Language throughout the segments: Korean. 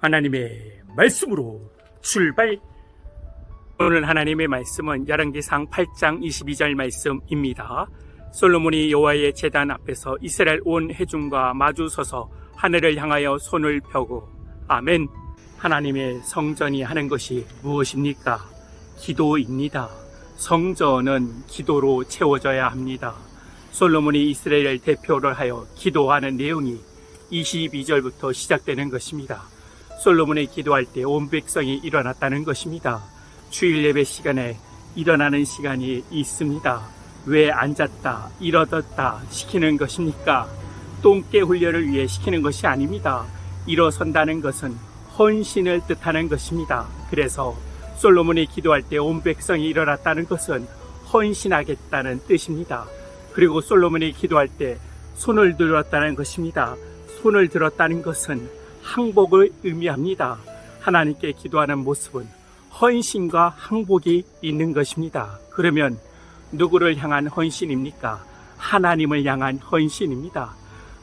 하나님의 말씀으로 출발. 오늘 하나님의 말씀은 열왕기상 8장 22절 말씀입니다. 솔로몬이 여호와의 제단 앞에서 이스라엘 온 회중과 마주 서서 하늘을 향하여 손을 펴고 아멘. 하나님의 성전이 하는 것이 무엇입니까? 기도입니다. 성전은 기도로 채워져야 합니다. 솔로몬이 이스라엘 대표를 하여 기도하는 내용이 22절부터 시작되는 것입니다. 솔로몬이 기도할 때 온 백성이 일어났다는 것입니다. 주일 예배 시간에 일어나는 시간이 있습니다. 왜 앉았다, 일어섰다 시키는 것입니까? 똥개 훈련을 위해 시키는 것이 아닙니다. 일어선다는 것은 헌신을 뜻하는 것입니다. 그래서 솔로몬이 기도할 때 온 백성이 일어났다는 것은 헌신하겠다는 뜻입니다. 그리고 솔로몬이 기도할 때 손을 들었다는 것입니다. 손을 들었다는 것은 항복을 의미합니다. 하나님께 기도하는 모습은 헌신과 항복이 있는 것입니다. 그러면 누구를 향한 헌신입니까? 하나님을 향한 헌신입니다.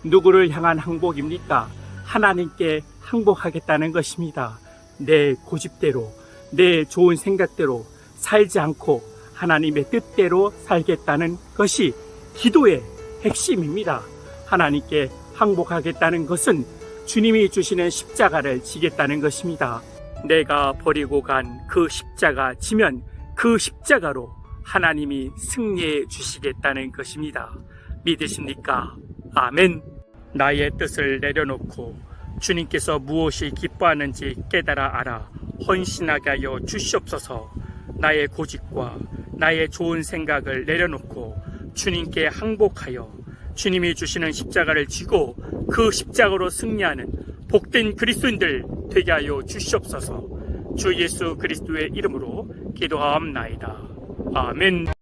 누구를 향한 항복입니까? 하나님께 항복하겠다는 것입니다. 내 고집대로, 내 좋은 생각대로 살지 않고 하나님의 뜻대로 살겠다는 것이 기도의 핵심입니다. 하나님께 항복하겠다는 것은 주님이 주시는 십자가를 지겠다는 것입니다. 내가 버리고 간 그 십자가 지면 그 십자가로 하나님이 승리해 주시겠다는 것입니다. 믿으십니까? 아멘. 나의 뜻을 내려놓고 주님께서 무엇이 기뻐하는지 깨달아 알아 헌신하게 하여 주시옵소서 나의 고집과 나의 좋은 생각을 내려놓고 주님께 항복하여 주님이 주시는 십자가를 지고 그 십자가로 승리하는 복된 그리스도인들 되게 하여 주시옵소서 주 예수 그리스도의 이름으로 기도하옵나이다. 아멘.